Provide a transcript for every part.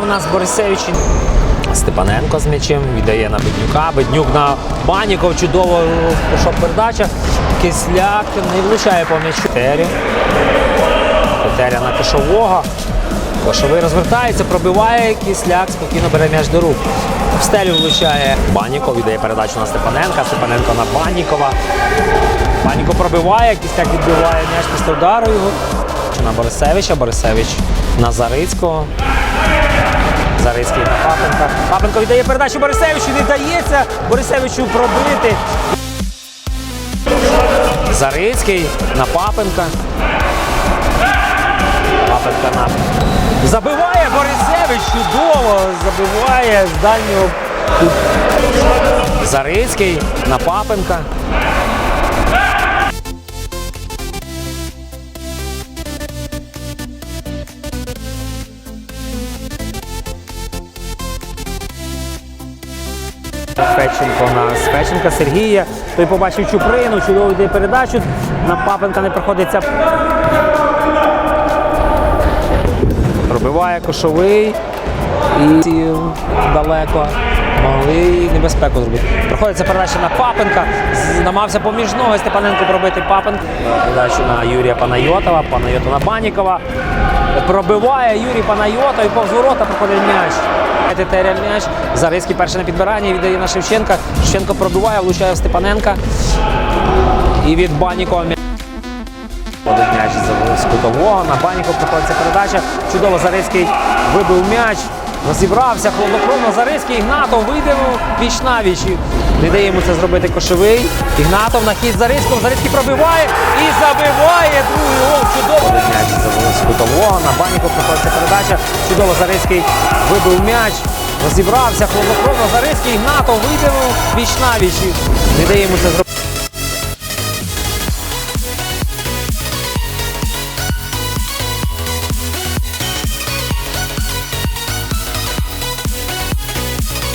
в нас Борисевич. Степаненко з м'ячем віддає на Беднюка. Беднюк на Баніков. Чудово пішов передача. Кисляк не влучає по м'ячу. Тері. Тетеря на кошового. Кошовий розвертається, пробиває, кисляк спокійно бере м'яч до рук. В стелю влучає. Баніков віддає передачу на Степаненка. Степаненко на Банікова. Баніков пробиває, кисляк відбиває м'яч після удару його. На Борисевича. Борисевич на Зарицького. Зарицький на Папенка. Папенко віддає передачу Борисевичу. Не дається Борисевичу пробити. Зарицький на Папенка. Папенка на. Забиває Борисевич чудово. Забиває з дальнього. Зарицький на Папенка. Феченко на Феченка Сергія. Той побачив Чуприну, чудово йде передачу. На Папенка не проходиться. Пробиває кошовий і далеко могли небезпеку зробити. Проходиться передача на Папенка. Намагався поміж ноги Степаненко пробити Папенка. Передачу на Юрія Панайотова, Панайота на Банікова. Пробиває Юрій Панайотов і повз ворота проходить м'яч. Тетеря м'яч. Зарицький перший на підбиранні віддає на Шевченка. Шевченко пробиває, влучає в Степаненка. І від Банікова. Один м'яч з- кутового. На Банікова приходиться передача. Чудово Зарицький вибив м'яч. Розібрався хладнокровно. Зарицький Ігнатов вийдемо віч на віч. Не дає йому це зробити кошовий. Ігнатов на хід Зарицького. Зарицький пробиває і забиває другий гол. Чудово. Кутового. На Банікова приходиться передача. Чудово Зарицький вибив м'яч. Розібрався хладнокровно. Зарицький Ігнатов вийдемо віч на віч. Не дає йому це зробити.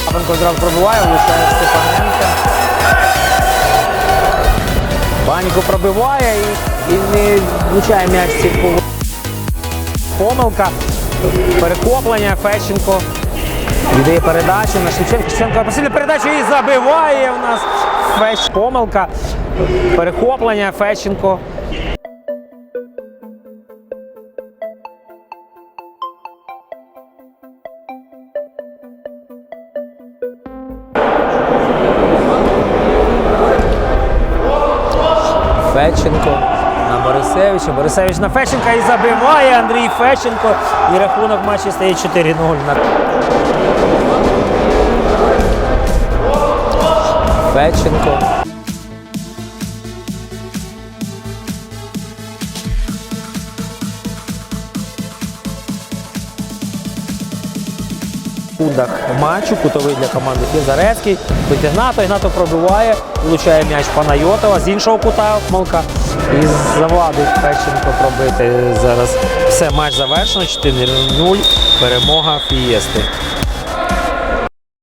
Папенко одразу пробиває, влучає Степаненка. Баніко пробиває і, і не влучає м'яч цілком. Помилка, перехоплення, Фещенко віддає передачу на Шевченка. Шевченко посильна передачу і забиває в нас Фещ. Помилка, перехоплення, Фещенко. Феченко на Борисевича. Борисевич на Фещенка і забиває Андрій Феченко. І рахунок матчі стає 4-0. на- Феченко. Секундах матчу. Кутовий для команди Фізарецький. Тут Ігнато. Ігнато пробиває, влучає м'яч Панайотова з іншого кута Малка. І завадить Печенко пробити зараз. Все, матч завершено. 4-0. Перемога Фієсти.